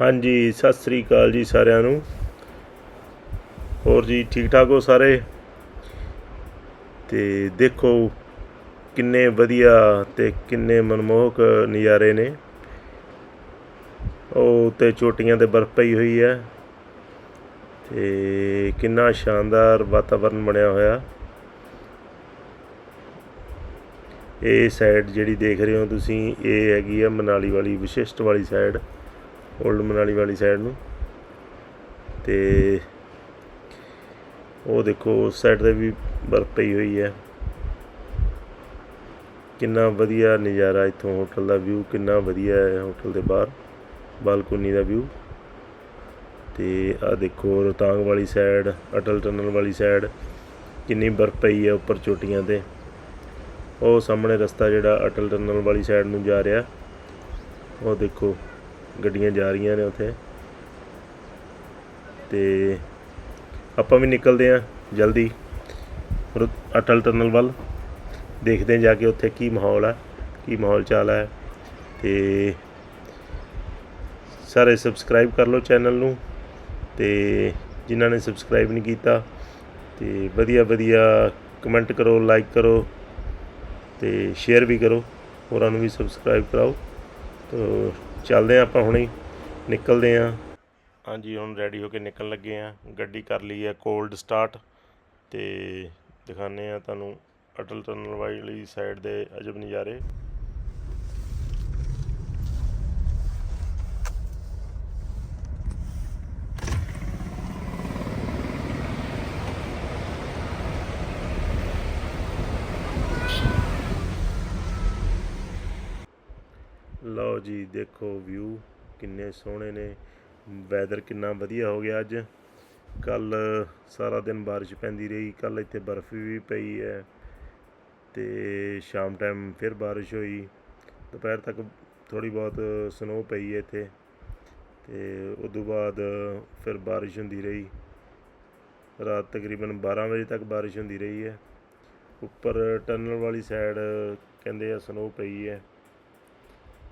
ਹਾਂਜੀ, ਸਤਿ ਸ੍ਰੀ ਅਕਾਲ ਜੀ ਸਾਰਿਆਂ ਨੂੰ। ਹੋਰ ਜੀ, ਠੀਕ ਠਾਕ ਹੋ ਸਾਰੇ? ਤੇ ਦੇਖੋ, ਕਿੰਨੇ ਵਧੀਆ ਤੇ ਕਿੰਨੇ ਮਨਮੋਹਕ ਨਜ਼ਾਰੇ ਨੇ। ਉਹ ਤੇ ਚੋਟੀਆਂ ਤੇ ਬਰਫ਼ ਪਈ ਹੋਈ ਹੈ। ਤੇ ਕਿੰਨਾ ਸ਼ਾਨਦਾਰ ਵਾਤਾਵਰਨ ਬਣਿਆ ਹੋਇਆ। ਇਹ ਸਾਈਡ ਜਿਹੜੀ ਦੇਖ ਰਹੇ ਹੋ ਤੁਸੀਂ, ਇਹ ਹੈਗੀ ਆ ਮਨਾਲੀ ਵਾਲੀ, ਵਿਸ਼ਿਸ਼ਟ ਵਾਲੀ ਸਾਈਡ। 올ਡ ਮਨਾਲੀ ਵਾਲੀ ਸਾਈਡ ਨੂੰ। ਤੇ ਉਹ ਦੇਖੋ, ਉਸ ਸਾਈਡ ਤੇ ਵੀ ਬਰਫ਼ ਪਈ ਹੋਈ ਹੈ। ਕਿੰਨਾ ਵਧੀਆ ਨਜ਼ਾਰਾ ਇੱਥੋਂ ਹੋਟਲ ਦਾ ਵਿਊ ਕਿੰਨਾ ਵਧੀਆ ਹੈ ਹੋਟਲ ਦੇ ਬਾਹਰ, ਬਾਲਕੋਨੀ ਦਾ ਵਿਊ ਤੇ ਆ ਦੇਖੋ ਰੋਤਾਂਗ ਵਾਲੀ ਸਾਈਡ ਅਟਲ ਟਨਲ ਵਾਲੀ ਸਾਈਡ ਕਿੰਨੀ ਬਰਫ਼ ਪਈ ਹੈ ਉੱਪਰ ਚੋਟੀਆਂ ਤੇ। ਉਹ ਸਾਹਮਣੇ ਰਸਤਾ ਜਿਹੜਾ ਅਟਲ ਟਨਲ ਵਾਲੀ ਸਾਈਡ ਨੂੰ ਜਾ ਰਿਹਾ। ਉਹ ਦੇਖੋ ਗੱਡੀਆਂ ਜਾ ਰਹੀਆਂ ਨੇ ਉੱਥੇ। ਤੇ ਆਪਾਂ ਵੀ ਨਿਕਲਦੇ ਹਾਂ ਜਲਦੀ। ਅਟਲ ਟਨਲ ਵੱਲ। ਦੇਖਦੇ ਹਾਂ ਜਾ ਕੇ ਉੱਥੇ ਕੀ ਮਾਹੌਲ ਹੈ ਕੀ ਮਾਹੌਲ ਚਾਲ ਹੈ ਤੇ ਸਾਰੇ ਸਬਸਕ੍ਰਾਈਬ ਕਰ ਲਓ ਚੈਨਲ ਨੂੰ। ਤੇ ਜਿਨ੍ਹਾਂ ਨੇ ਸਬਸਕ੍ਰਾਈਬ ਨਹੀਂ ਕੀਤਾ, ਤੇ ਵਧੀਆ ਵਧੀਆ ਕਮੈਂਟ ਕਰੋ, ਲਾਈਕ ਕਰੋ, ਤੇ ਸ਼ੇਅਰ ਵੀ ਕਰੋ। ਹੋਰਾਂ ਨੂੰ ਵੀ ਸਬਸਕ੍ਰਾਈਬ ਕਰਾਓ। ਤੋ ਚੱਲਦੇ ਹਾਂ ਆਪਾਂ ਹੁਣੇ ਨਿਕਲਦੇ ਹਾਂ। ਹਾਂਜੀ, ਹੁਣ ਰੈਡੀ ਹੋ ਕੇ ਨਿਕਲਣ ਲੱਗੇ ਹਾਂ। ਗੱਡੀ ਕਰ ਲਈ ਹੈ ਕੋਲਡ ਸਟਾਰਟ ਤੇ ਦਿਖਾਉਂਦੇ ਹਾਂ ਤੁਹਾਨੂੰ ਅਟਲ ਟਨਲ ਵਾਲੀ ਸਾਈਡ ਦੇ ਅਜਬ ਨਜ਼ਾਰੇ। ਲਓ ਜੀ, ਦੇਖੋ ਵਿਊ ਕਿੰਨੇ ਸੋਹਣੇ ਨੇ। ਵੈਦਰ ਕਿੰਨਾ ਵਧੀਆ ਹੋ ਗਿਆ ਅੱਜ। ਕੱਲ ਸਾਰਾ ਦਿਨ ਬਾਰਿਸ਼ ਪੈਂਦੀ ਰਹੀ ਕੱਲ ਇੱਥੇ ਬਰਫ਼ ਵੀ ਪਈ ਹੈ ਤੇ ਸ਼ਾਮ ਟਾਈਮ ਫਿਰ ਬਾਰਿਸ਼ ਹੋਈ। ਦੁਪਹਿਰ ਤੱਕ ਥੋੜੀ ਬਹੁਤ ਸਨੋ ਪਈ ਹੈ ਇੱਥੇ ਤੇ ਉਦੋਂ ਬਾਅਦ ਫਿਰ ਬਾਰਿਸ਼ ਹੁੰਦੀ ਰਹੀ। ਰਾਤ ਤਕਰੀਬਨ 12 ਵਜੇ ਤੱਕ ਬਾਰਿਸ਼ ਹੁੰਦੀ ਰਹੀ ਹੈ। ਉੱਪਰ ਟਨਲ ਵਾਲੀ ਸਾਈਡ ਕਹਿੰਦੇ ਆ ਸਨੋ ਪਈ ਹੈ।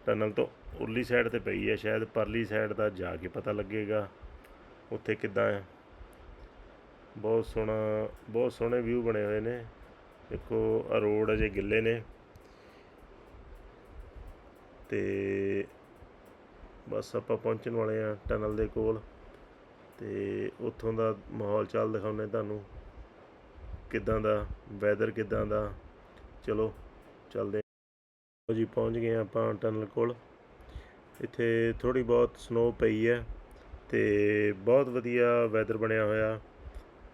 ਟਨਲ ਤੋਂ ਉਰਲੀ ਸਾਈਡ ਤੇ ਪਈ ਹੈ, ਸ਼ਾਇਦ ਪਰਲੀ ਸਾਈਡ ਦਾ ਜਾ ਕੇ ਪਤਾ ਲੱਗੇਗਾ। ਉੱਥੇ ਕਿੱਦਾਂ ਹੈ? ਬਹੁਤ ਸੋਹਣਾ, ਬਹੁਤ ਸੋਹਣੇ ਵਿਊ ਬਣੇ ਹੋਏ ਨੇ। ਦੇਖੋ ਆ ਰੋਡ ਅਜੇ ਗਿੱਲੇ ਨੇ। ਤੇ ਬਸ ਆਪਾਂ ਪਹੁੰਚਣ ਵਾਲੇ ਆ ਟਨਲ ਦੇ ਕੋਲ। ਤੇ ਉੱਥੋਂ ਦਾ ਮਾਹੌਲ ਚਾਲ ਦਿਖਾਉਂਦੇ ਤੁਹਾਨੂੰ। ਕਿੱਦਾਂ ਦਾ ਵੈਦਰ ਕਿੱਦਾਂ ਦਾ। ਚਲੋ, ਚੱਲਦੇ ਲਓ ਜੀ, ਪਹੁੰਚ ਗਏ ਹਾਂ ਆਪਾਂ ਟਨਲ ਕੋਲ। ਇੱਥੇ ਥੋੜੀ ਬਹੁਤ ਸਨੋ ਪਈ ਹੈ ਤੇ ਬਹੁਤ ਵਧੀਆ ਵੈਦਰ ਬਣਿਆ ਹੋਇਆ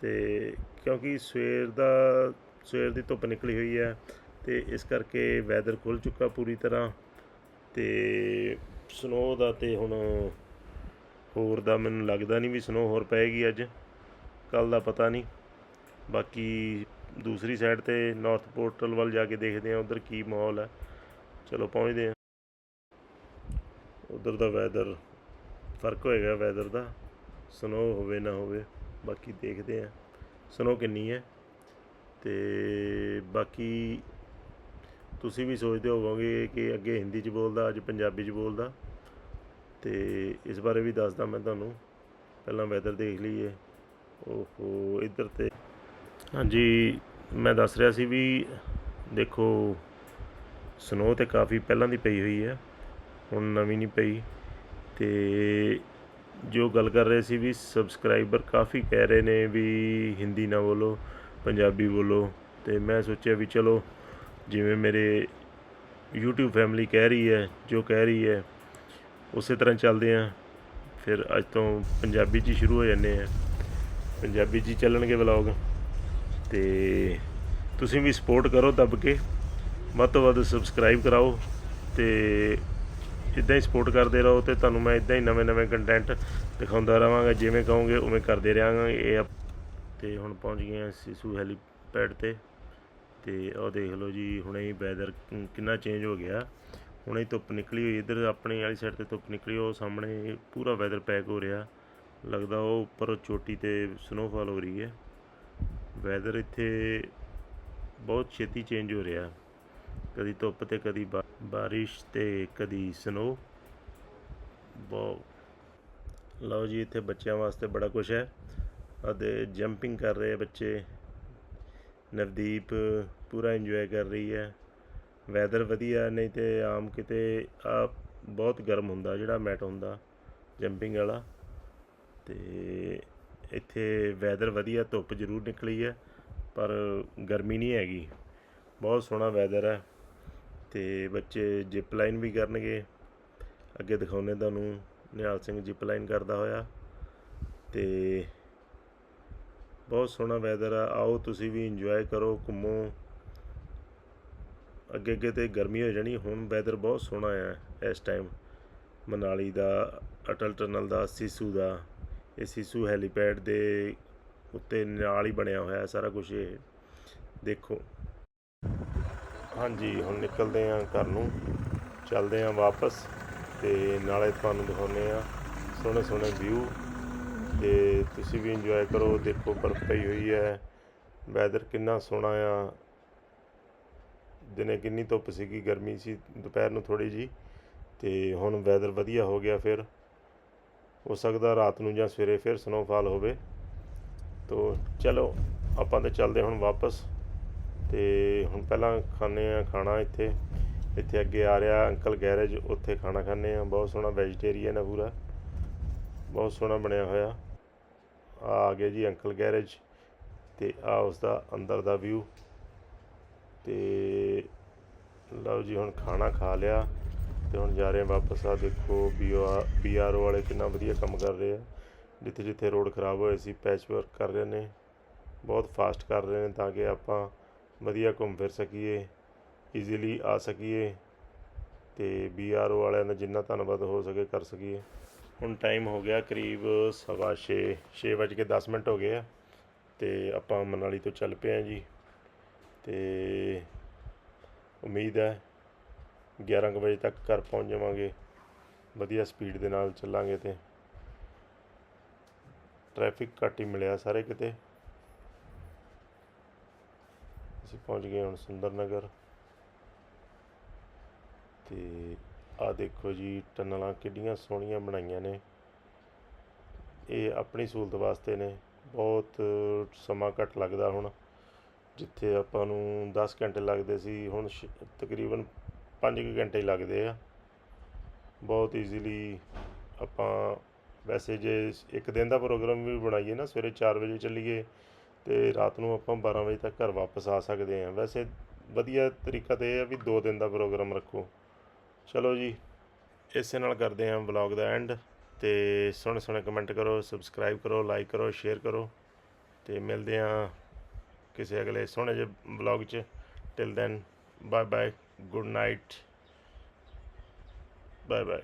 ਤੇ ਕਿਉਂਕਿ ਸਵੇਰ ਦਾ, ਸਵੇਰ ਦੀ ਧੁੱਪ ਨਿਕਲੀ ਹੋਈ ਹੈ ਤੇ ਇਸ ਕਰਕੇ ਵੈਦਰ ਖੁੱਲ ਚੁੱਕਾ ਪੂਰੀ ਤਰ੍ਹਾਂ ਤੇ ਸਨੋ ਦਾ ਤੇ ਹੁਣ ਹੋਰ ਦਾ ਮੈਨੂੰ ਲੱਗਦਾ ਨਹੀਂ ਵੀ ਸਨੋ ਹੋਰ ਪਏਗੀ ਅੱਜ। ਕੱਲ ਦਾ ਪਤਾ ਨਹੀਂ। ਬਾਕੀ ਦੂਸਰੀ ਸਾਈਡ ਤੇ ਨਾਰਥ ਪੋਰਟਲ ਵੱਲ ਜਾ ਕੇ ਦੇਖਦੇ ਹਾਂ, ਉਧਰ ਕੀ ਮਾਹੌਲ ਹੈ। ਚਲੋ ਪਹੁੰਚਦੇ ਹਾਂ। ਉਧਰ ਦਾ ਵੈਦਰ ਫ਼ਰਕ ਹੋਏਗਾ ਵੈਦਰ ਦਾ। ਸਨੋ ਹੋਵੇ ਨਾ ਹੋਵੇ, ਬਾਕੀ ਦੇਖਦੇ ਹਾਂ। ਸਨੋ ਕਿੰਨੀ ਹੈ ਤੇ ਬਾਕੀ ਤੁਸੀਂ ਵੀ ਸੋਚਦੇ ਹੋਵੋਗੇ ਕਿ ਅੱਗੇ ਹਿੰਦੀ 'ਚ ਬੋਲਦਾ, ਅੱਜ ਪੰਜਾਬੀ 'ਚ ਬੋਲਦਾ। ਤੇ ਇਸ ਬਾਰੇ ਵੀ ਦੱਸਦਾ ਮੈਂ ਤੁਹਾਨੂੰ। ਪਹਿਲਾਂ ਵੈਦਰ ਦੇਖ ਲਈਏ। ਓਹੋ, ਇੱਧਰ ਤੇ ਹਾਂਜੀ, ਮੈਂ ਦੱਸ ਰਿਹਾ ਸੀ ਵੀ ਦੇਖੋ ਸਨੋ ਤੇ ਕਾਫੀ ਪਹਿਲਾਂ ਦੀ ਪਈ ਹੋਈ ਹੈ, ਹੁਣ ਨਵੀਂ ਨਹੀਂ ਪਈ ਤੇ ਜੋ ਗੱਲ ਕਰ ਰਹੇ ਸੀ ਵੀ ਸਬਸਕ੍ਰਾਈਬਰ ਕਾਫੀ ਕਹਿ ਰਹੇ ਨੇ ਵੀ ਹਿੰਦੀ ਨਾ ਬੋਲੋ, ਪੰਜਾਬੀ ਬੋਲੋ ਤੇ ਮੈਂ ਸੋਚਿਆ ਵੀ ਚਲੋ ਜਿਵੇਂ ਮੇਰੇ YouTube ਫੈਮਿਲੀ ਕਹਿ ਰਹੀ ਹੈ, ਜੋ ਕਹਿ ਰਹੀ ਹੈ, ਉਸੇ ਤਰ੍ਹਾਂ ਚੱਲਦੇ ਆ ਫਿਰ ਅੱਜ ਤੋਂ ਪੰਜਾਬੀ 'ਚ ਹੀ ਸ਼ੁਰੂ ਹੋ ਜਾਂਦੇ ਆ। ਪੰਜਾਬੀ 'ਚ ਹੀ ਚੱਲਣਗੇ ਵਲੌਗ ਤੇ ਤੁਸੀਂ ਵੀ ਸਪੋਰਟ ਕਰੋ ਦੱਬ ਕੇ। ਵੱਧ ਤੋਂ ਵੱਧ ਸਬਸਕ੍ਰਾਈਬ ਕਰਾਓ ਤੇ ਇਦਾਂ ਹੀ ਸਪੋਰਟ ਕਰਦੇ ਰਹੋ ਤੇ ਤੁਹਾਨੂੰ ਮੈਂ ਇਦਾਂ ਹੀ ਨਵੇਂ-ਨਵੇਂ ਕੰਟੈਂਟ ਦਿਖਾਉਂਦਾ ਰਵਾਂਗਾ ਜਿਵੇਂ ਕਹੋਗੇ ਉਵੇਂ ਕਰਦੇ ਰਹਾਂਗਾ। ਇਹ ਆਪ- ਤੇ ਹੁਣ ਪਹੁੰਚ ਗਏ ਹਾਂ ਸਿਸੂ ਹੈਲੀਪੈਡ ਤੇ ਤੇ ਉਹ ਦੇਖ ਲਓ ਜੀ, ਹੁਣੇ ਹੀ ਵੈਦਰ ਕਿੰਨਾ ਚੇਂਜ ਹੋ ਗਿਆ। ਹੁਣੇ ਧੁੱਪ ਨਿਕਲੀ ਹੋਈ, ਇੱਧਰ ਆਪਣੇ ਵਾਲੀ ਸਾਈਡ ਤੇ ਧੁੱਪ ਨਿਕਲੀ, ਉਹ ਸਾਹਮਣੇ ਪੂਰਾ ਵੈਦਰ ਪੈਕ ਹੋ ਰਿਹਾ। ਲੱਗਦਾ ਉਹ ਉੱਪਰ ਚੋਟੀ ਤੇ ਸਨੋਫਾਲ ਹੋ ਰਹੀ ਹੈ। ਵੈਦਰ ਇੱਥੇ ਬਹੁਤ ਛੇਤੀ ਚੇਂਜ ਹੋ ਰਿਹਾ। ਕਦੀ ਧੁੱਪ ਤੇ ਕਦੀ ਬਾ- ਬਾਰਿਸ਼ ਤੇ ਕਦੀ ਸਨੋ ਬਹੁਤ ਲਓ ਜੀ, ਇੱਥੇ ਬੱਚਿਆਂ ਵਾਸਤੇ ਬੜਾ ਕੁਝ ਹੈ। ਅਤੇ ਜੰਪਿੰਗ ਕਰ ਰਹੇ ਬੱਚੇ। ਨਵਦੀਪ ਪੂਰਾ ਇੰਜੋਏ ਕਰ ਰਹੀ ਹੈ। ਵੈਦਰ ਵਧੀਆ, ਨਹੀਂ ਤੇ ਆਮ ਕਿਤੇ ਆ ਬਹੁਤ ਗਰਮ ਹੁੰਦਾ, ਜਿਹੜਾ ਮੈਟ ਹੁੰਦਾ, ਜੰਪਿੰਗ ਵਾਲਾ। ਤੇ ਇੱਥੇ ਵੈਦਰ ਵਧੀਆ, ਧੁੱਪ ਜ਼ਰੂਰ ਨਿਕਲੀ ਹੈ, ਪਰ ਗਰਮੀ ਨਹੀਂ ਹੈਗੀ। ਬਹੁਤ ਸੋਹਣਾ ਵੈਦਰ ਹੈ। ਤੇ ਬੱਚੇ ਜਿਪ ਲਾਈਨ ਵੀ ਕਰਨਗੇ। ਅੱਗੇ ਦਿਖਾਉਨੇ ਤੁਹਾਨੂੰ, ਨਿਹਾਲ ਸਿੰਘ ਜਿਪ ਲਾਈਨ ਕਰਦਾ ਹੋਇਆ। ਤੇ ਬਹੁਤ ਸੋਹਣਾ ਵੈਦਰ ਆ। ਆਓ ਤੁਸੀਂ ਵੀ ਇੰਜੋਏ ਕਰੋ, ਘੁੰਮੋ। ਅੱਗੇ ਅੱਗੇ ਤੇ ਗਰਮੀ ਹੋ ਜਾਣੀ, ਹੁਣ ਵੈਦਰ ਬਹੁਤ ਸੋਹਣਾ ਆ ਇਸ ਟਾਈਮ ਮਨਾਲੀ ਦਾ, ਅਟਲ ਟਨਲ ਦਾ, ਸਿਸੂ ਦਾ, ਇਹ ਸਿਸੂ ਹੈਲੀਪੈਡ ਦੇ ਉੱਤੇ ਨਾਲ ਹੀ ਬਣਿਆ ਹੋਇਆ ਸਾਰਾ ਕੁਝ ਇਹ। ਦੇਖੋ। ਹਾਂਜੀ, ਹੁਣ ਨਿਕਲਦੇ ਆਂ ਘਰ ਨੂੰ। ਚੱਲਦੇ ਆਂ ਵਾਪਸ ਤੇ ਨਾਲੇ ਤੁਹਾਨੂੰ ਦਿਖਾਉਂਦੇ ਆ ਸੋਹਣੇ ਸੋਹਣੇ ਵਿਊ ਤੇ ਤੁਸੀਂ ਵੀ ਇੰਜੋਏ ਕਰੋ। ਦੇਖੋ ਬਰਫ਼ ਪਈ ਹੋਈ ਹੈ। ਵੈਦਰ ਕਿੰਨਾ ਸੋਹਣਾ ਆ। ਦਿਨੇ ਕਿੰਨੀ ਧੁੱਪ ਸੀਗੀ, ਗਰਮੀ ਸੀ ਦੁਪਹਿਰ ਨੂੰ ਥੋੜੀ ਜੀ ਤੇ ਹੁਣ ਵੈਦਰ ਵਧੀਆ ਹੋ ਗਿਆ ਫਿਰ। ਹੋ ਸਕਦਾ ਰਾਤ ਨੂੰ ਜਾਂ ਸਵੇਰੇ ਫਿਰ ਸਨੋਫਾਲ ਹੋਵੇ। ਤੋ ਚਲੋ, ਆਪਾਂ ਤੇ ਚੱਲਦੇ ਹੁਣ ਵਾਪਸ। ਤੇ ਹੁਣ ਪਹਿਲਾਂ ਖਾਣੇ ਆ ਖਾਣਾ ਇੱਥੇ। ਇੱਥੇ ਅੱਗੇ ਆ ਰਿਹਾ ਅੰਕਲ ਗੈਰੇਜ, ਉੱਥੇ ਖਾਣਾ ਖਾਣੇ ਆ ਬਹੁਤ ਸੋਹਣਾ ਵੈਜੀਟੇਰੀਅਨ ਆ ਪੂਰਾ। ਬਹੁਤ ਸੋਹਣਾ ਬਣਿਆ ਹੋਇਆ। ਆ ਆ ਗਿਆ ਜੀ ਅੰਕਲ ਗੈਰੇਜ ਤੇ ਆ ਉਸ ਦਾ ਅੰਦਰ ਦਾ ਵਿਊ ਤੇ ਲਓ ਜੀ, ਹੁਣ ਖਾਣਾ ਖਾ ਲਿਆ ਤੇ ਹੁਣ ਜਾ ਰਹੇ ਹਾਂ ਵਾਪਸ। ਆ ਦੇਖੋ ਬੀ ਆਰ ਓ ਵਾਲੇ ਕਿੰਨਾ ਵਧੀਆ ਕੰਮ ਕਰ ਰਹੇ ਆ। ਜਿੱਥੇ ਜਿੱਥੇ ਰੋਡ ਖਰਾਬ ਹੋਏ ਸੀ ਪੈਚ ਵਰਕ ਕਰ ਰਹੇ ਨੇ। ਬਹੁਤ ਫਾਸਟ ਕਰ ਰਹੇ ਨੇ ਤਾਂ ਕਿ ਆਪਾਂ ਵਧੀਆ ਘੁੰਮ ਫਿਰ ਸਕੀਏ ਈਜ਼ੀਲੀ ਆ ਸਕੀਏ ਤੇ ਬੀ ਆਰ ਓ ਵਾਲਿਆਂ ਦਾ ਜਿੰਨਾ ਧੰਨਵਾਦ ਹੋ ਸਕੇ ਕਰ ਸਕੀਏ। ਹੁਣ ਟਾਈਮ ਹੋ ਗਿਆ ਕਰੀਬ ਸਵਾ ਛੇ ਛੇ ਵੱਜ ਕੇ 10 ਮਿੰਟ ਹੋ ਗਏ ਆ ਤੇ ਆਪਾਂ ਮਨਾਲੀ ਤੋਂ ਚੱਲ ਪਏ ਆ ਜੀ ਤੇ ਉਮੀਦ ਹੈ 11 ਕੁ ਵਜੇ ਤੱਕ ਘਰ ਪਹੁੰਚ ਜਾਵਾਂਗੇ, ਵਧੀਆ ਸਪੀਡ ਦੇ ਨਾਲ ਚੱਲਾਂਗੇ ਤੇ ਟ੍ਰੈਫਿਕ ਘੱਟ ਹੀ ਮਿਲਿਆ ਸਾਰੇ ਕਿਤੇ। ਅਸੀਂ ਪਹੁੰਚ ਗਏ ਹੁਣ ਸੁੰਦਰ ਨਗਰ ਤੇ ਆ ਦੇਖੋ ਜੀ, ਟਨਲਾਂ ਕਿੰਨੀਆਂ ਸੋਹਣੀਆਂ ਬਣਾਈਆਂ ਨੇ। ਇਹ ਆਪਣੀ ਸਹੂਲਤ ਵਾਸਤੇ ਨੇ। ਬਹੁਤ ਸਮਾਂ ਘੱਟ ਲੱਗਦਾ ਹੁਣ, ਜਿੱਥੇ ਆਪਾਂ ਨੂੰ 10 ਘੰਟੇ ਲੱਗਦੇ ਸੀ, ਹੁਣ ਸ਼- ਤਕਰੀਬਨ 5 ਘੰਟੇ ਲੱਗਦੇ ਆ। ਬਹੁਤ ਈਜ਼ੀਲੀ ਆਪਾਂ ਵੈਸੇ ਜੇ ਇੱਕ ਦਿਨ ਦਾ ਪ੍ਰੋਗਰਾਮ ਵੀ ਬਣਾਈਏ ਨਾ, ਸਵੇਰੇ 4 ਵਜੇ ਚੱਲੀਏ ਤੇ ਰਾਤ ਨੂੰ ਆਪਾਂ 12 ਵਜੇ ਤੱਕ ਘਰ ਵਾਪਸ ਆ ਸਕਦੇ ਹਾਂ। ਵੈਸੇ ਵਧੀਆ ਤਰੀਕਾ ਤਾਂ ਇਹ ਆ ਵੀ 2 ਦਿਨ ਦਾ ਪ੍ਰੋਗਰਾਮ ਰੱਖੋ। ਚਲੋ ਜੀ, ਇਸੇ ਨਾਲ ਕਰਦੇ ਹਾਂ ਵਲੌਗ ਦਾ ਐਂਡ ਤੇ ਸੋਹਣੇ ਸੋਹਣੇ ਕਮੈਂਟ ਕਰੋ, ਸਬਸਕ੍ਰਾਈਬ ਕਰੋ, ਲਾਈਕ ਕਰੋ, ਸ਼ੇਅਰ ਕਰੋ ਤੇ ਮਿਲਦੇ ਹਾਂ ਕਿਸੇ ਅਗਲੇ ਸੋਹਣੇ ਜਿਹੇ ਵਲੌਗ 'ਚ। Till then bye bye good night bye bye